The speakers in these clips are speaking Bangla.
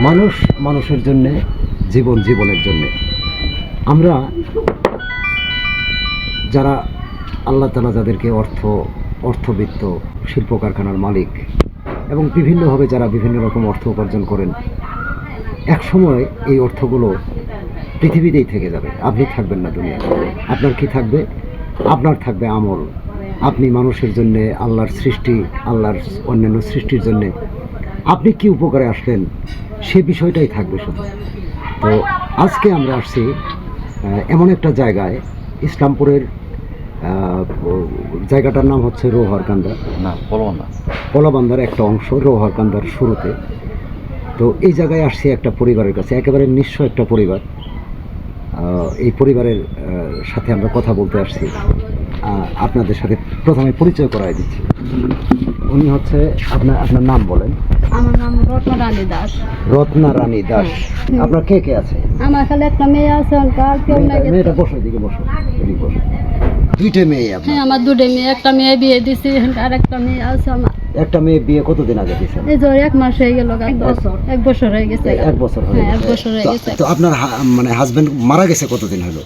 মানুষ মানুষের জন্যে, জীবন জীবনের জন্যে। আমরা যারা আল্লাহ তালা যাদেরকে অর্থ, অর্থবিত্ত শিল্প কারখানার মালিক এবং বিভিন্নভাবে যারা বিভিন্ন রকম অর্থ উপার্জন করেন এক সময় এই অর্থগুলো পৃথিবীতেই থেকে যাবে। আপনি থাকবেন না দুনিয়া আপনার কি থাকবে? আপনার থাকবে আমল। আপনি মানুষের জন্য, আল্লাহর সৃষ্টি, আল্লাহর অন্যান্য সৃষ্টির জন্যে। আপনি কি উপকারে আসলেন? সে বিষয়টাই থাকবে শুধু। তো আজকে আমরা আসছি এমন একটা জায়গায় ইসলামপুরের জায়গাটার নাম হচ্ছে রোহারকান্দা না বলব না কলাবান্ধার একটা অংশ রোহারকান্দার শুরুতে। তো এই জায়গায় আসছি একটা পরিবারের কাছে একেবারে নিঃস্ব একটা পরিবার। এই পরিবারের সাথে আমরা কথা বলতে আসছি। আপনাদের সাথে প্রথমে পরিচয় করাই দিচ্ছি। উনি হচ্ছে আপনার আপনার নাম বলেন। আমার নাম রত্ন রানী দাস। রত্না রানী দাস। আপনার কে কে আছে? আমার খালি একটা মেয়ে আছে অঙ্কাল কেউ নাই। মেয়েটা- বসো এদিকে বসো এদিকে বসো। দুইটা মেয়ে আপনার। হ্যাঁ আমার দুটো মেয়ে একটা মেয়ে বিয়ে দিছি আর একটা মেয়ে আছে আমার। একটা মেয়ে বিয়ে কতদিন আগে দিয়েছেন এই যে এক মাস হয়ে গেল এক বছর। এক বছর হয়ে গেছে। এক বছর হয়ে হ্যাঁ এক গেছে। বছর হয়ে তো- গেছে। তো আপনার মানে হাজবেন্ড মারা গেছে কতদিন হলো?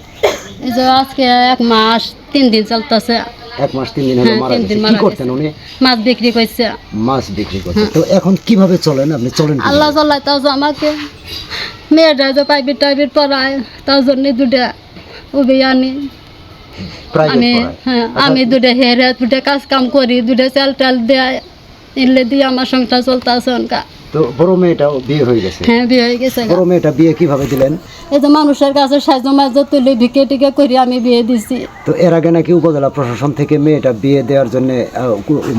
যে আজকে এক মাস তিন দিন চলতেছে। এক মাস তিন দিন হলো হ্যাঁ, মারা গেছে। কি করতেন উনি? মাছ বিক্রি করছে। মাছ বিক্রি করতেন তো এখন কীভাবে চলেন আপনি? চলেন আল্লাহ চাল্লাহ তাও আমাকে। মেয়েটা যে প্রাইভেট টাইভেট পড়ায় তার জন্য দুটা উবে আনি। আমি। হ্যাঁ আমি দুটা হেরে দুটা কাজ কাম করি দুটা চাল টাল দেয়। এলে দিয়ে আমার সংসার চলতে অনকা। তো বড় মেয়েটাও বিয়ে হয়ে গেছে। হ্যাঁ বিয়ে হয়ে গেছে বড় মেয়েটা বিয়ে কীভাবে দিলেন? এই যে মানুষের কাছে সাহায্য মাঝে তুলে ভিকে টিকে করি আমি বিয়ে দিছি। তো এর আগে নাকি উপজেলা প্রশাসন থেকে মেয়েটা বিয়ে দেওয়ার জন্য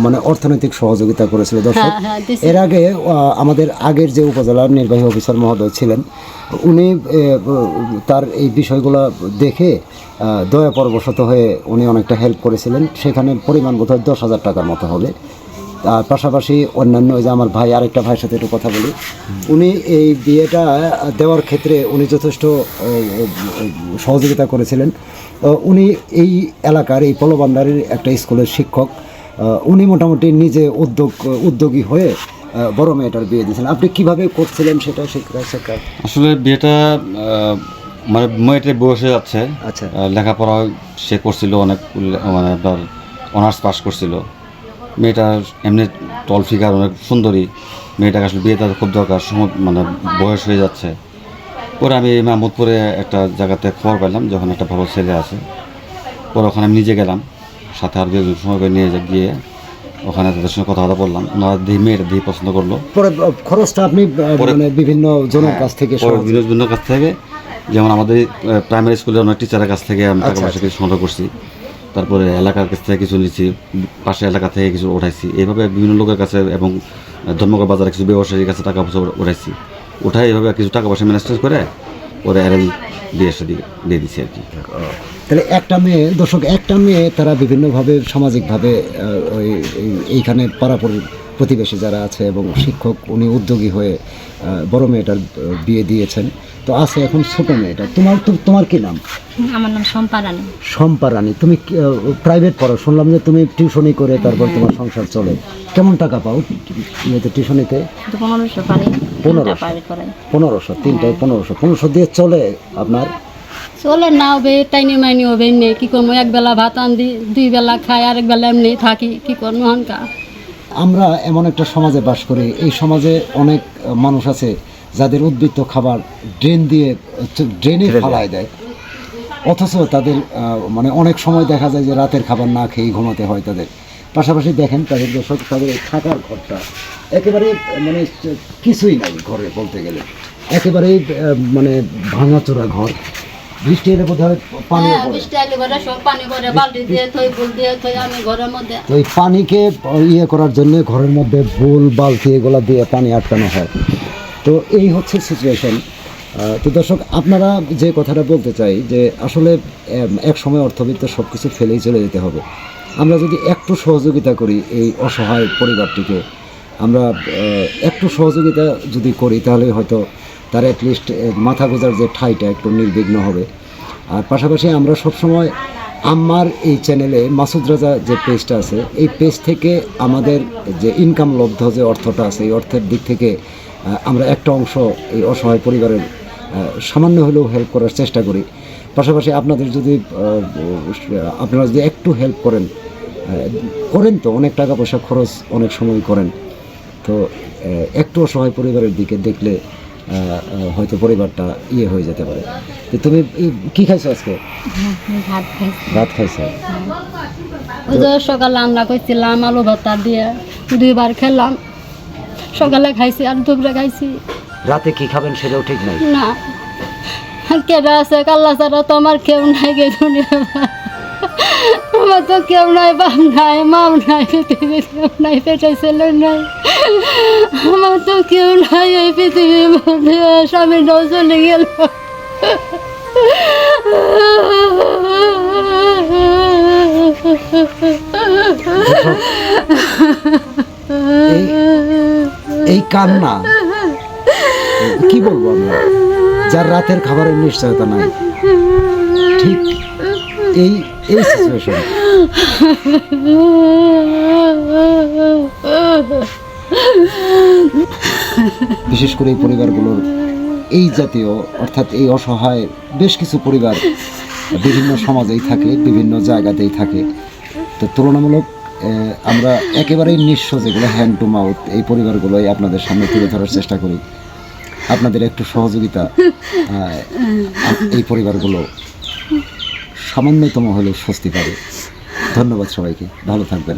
মানে অর্থনৈতিক সহযোগিতা করেছিল। দর্শক হ্যাঁ হ্যাঁ দিছি। এর আগে আমাদের আগের যে উপজেলার নির্বাহী অফিসার মহোদয় ছিলেন উনি তার এই বিষয়গুলো দেখে দয়া পরবশত হয়ে উনি অনেকটা হেল্প করেছিলেন। সেখানে পরিমাণ বোধহয় দশ হাজার টাকার মতো হবে। তার পাশাপাশি অন্যান্য ওই যে আমার ভাই আরেকটা ভাইয়ের সাথে একটু কথা বলি। উনি এই বিয়েটা দেওয়ার ক্ষেত্রে উনি যথেষ্ট সহযোগিতা করেছিলেন। উনি এই এলাকার এই পলবান্দারের একটা স্কুলের শিক্ষক। উনি মোটামুটি নিজে উদ্যোগ উদ্যোগী হয়ে বড় মেয়েটার বিয়ে দিয়েছিলেন। আপনি কীভাবে করছিলেন সেটা শিক্ষা শিক্ষা? আসলে বিয়েটা মানে মেয়েটা বয়সে যাচ্ছে। আচ্ছা। লেখাপড়া সে করছিল অনেক মানে আপনার অনার্স পাস করছিল। মেয়েটা এমনি টল ফিগার অনেক সুন্দরী। মেয়েটাকে আসলে বিয়ে বিয়েটা খুব দরকার মানে বয়স হয়ে যাচ্ছে। পরে আমি মাহমুদপুরে একটা জায়গাতে খবর পেলাম যখন একটা ভালো ছেলে আছে। পরে ওখানে আমি নিজে গেলাম সাথে আর দুজন সময় করে নিয়ে গিয়ে ওখানে তাদের সঙ্গে কথাবার্তা বললাম। ওনারা দিয়ে মেয়েটা দিয়ে পছন্দ করল। পরে খরচটা আপনি মানে বিভিন্ন জনের কাছ থেকে বিভিন্ন জনের কাছ থেকে যেমন আমাদের প্রাইমারি স্কুলের অনেক টিচারের কাছ থেকে আমি টাকা আচ্ছা, পয়সা কিছু সংগ্রহ করছি। তারপরে এলাকার কাছ থেকে কিছু নিচ্ছি পাশে এলাকা থেকে কিছু উঠাইছি। এইভাবে বিভিন্ন লোকের কাছে এবং ধর্মগড় বাজারে কিছু ব্যবসায়ীর কাছে টাকা পয়সা উঠাইছি। উঠাই এইভাবে কিছু টাকা পয়সা ম্যানেজ করে ওরা অ্যারেঞ্জ দিয়ে দিয়ে দিয়ে দিচ্ছি আর কি। তাহলে একটা মেয়ে, দর্শক, একটা মেয়ে তারা বিভিন্নভাবে সামাজিকভাবে ওই এইখানে পাড়া প্রতিবেশী যারা আছে এবং শিক্ষক উনি উদ্যোগী হয়ে বড় মেয়েটার বিয়ে দিয়েছেন। তো আছে এখন ছোট মেয়েটা। তোমার তো- তোমার কি নাম? আমার নাম সম্পা রানী। শম্পা রানী তুমি প্রাইভেট পড়ো? শুনলাম যে তুমি টিউশনি করে তারপর তোমার সংসার চলে। কেমন টাকা পাও ইয়েতে টিউশনিতে পনেরোশো পনেরোশো। পনেরোশো তিনটায় পনেরোশো। পনেরোশো দিয়ে চলে আপনার? চলে না হবে টাইনি মাইনি হবে নেই কি করব? এক বেলা ভাত আনদি দুই বেলা খাই আরেক বেলা এমনি থাকি কি করব হনকা? আমরা এমন একটা সমাজে বাস করি। এই সমাজে অনেক মানুষ আছে যাদের উদ্বৃত্ত খাবার ড্রেন দিয়ে ড্রেনে ফালায় দেয়। অথচ তাদের মানে অনেক সময় দেখা যায় যে রাতের খাবার না খেয়ে ঘুমাতে হয় তাদের। পাশাপাশি দেখেন তাদের দর্শক তাদের থাকার ঘরটা একেবারে মানে কিছুই নাই ঘরে বলতে গেলে। একেবারেই মানে ভাঙাচোরা ঘর। বৃষ্টি এলে বোধ হয় পানি হ্যাঁ বৃষ্টি আইলে ঘরে সব পানি করে বালতি দিয়ে থই ফুল দিয়ে থই আমি ঘরের মধ্যে। তো পানিকে ইয়ে করার জন্য ঘরের মধ্যে বুল বালতি এগুলো দিয়ে পানি আটকানো হয়। তো এই হচ্ছে সিচুয়েশন তো দর্শক আপনারা যে কথাটা বলতে চাই যে আসলে এক সময় অর্থবিত্ত সব কিছু ফেলেই চলে যেতে হবে। আমরা যদি একটু সহযোগিতা করি এই অসহায় পরিবারটিকে আমরা একটু সহযোগিতা যদি করি তাহলে হয়তো তার অ্যাটলিস্ট মাথা গোজার যে ঠাইটা একটু নির্বিঘ্ন হবে। আর পাশাপাশি আমরা সবসময় আমার এই চ্যানেলে মাসুদ রাজা যে পেজটা আছে, এই পেজ থেকে আমাদের যে ইনকাম লব্ধ যে অর্থটা আছে, এই অর্থের দিক থেকে আমরা একটা অংশ এই অসহায় পরিবারের সামান্য হলেও হেল্প করার চেষ্টা করি। পাশাপাশি আপনাদের যদি আপনারা যদি একটু হেল্প করেন করেন তো, অনেক টাকা পয়সা খরচ অনেক সময় করেন। তো একটু অসহায় পরিবারের দিকে দেখলে হয়তো পরিবারটা ইয়ে হয়ে যেতে পারে। তো তুমি কি খাইছো আজকে? ভাত খাইছো। ওই যে সকালে রান্না করছিলাম আলু ভর্তা দিয়ে দুইবার খেলাম। সকালে খাইছি আর দুপুরে খাইছি। রাতে কি খাবেন সেটাও ঠিক নাই? না। কেটে আছে কাল্লা ছাড়া তো আমার কেউ নাই গে আমার তো কেউ নাই বাপ নাই মাও নাই কেউ নাই পেটে ছেলে নাই। আমার তো কেউ নাই এই পৃথিবীর মধ্যে স্বামীটাও চলে গেল। এই কান্না, কি বলব আমরা? যার রাতের খাবারের নিশ্চয়তা নাই। ঠিক এই এই সিচুয়েশন বিশেষ করে এই পরিবারগুলোর এই জাতীয়, অর্থাৎ এই অসহায় বেশ কিছু পরিবার বিভিন্ন সমাজেই থাকে, বিভিন্ন জায়গাতেই থাকে। তো তুলনামূলক আমরা একেবারেই নিঃস্ব যেগুলো হ্যান্ড টু মাউথ এই পরিবারগুলোই আপনাদের সামনে তুলে ধরার চেষ্টা করি। আপনাদের একটু সহযোগিতা এই পরিবারগুলো সামান্যতম হলেও স্বস্তি পাবে। ধন্যবাদ সবাইকে। ভালো থাকবেন।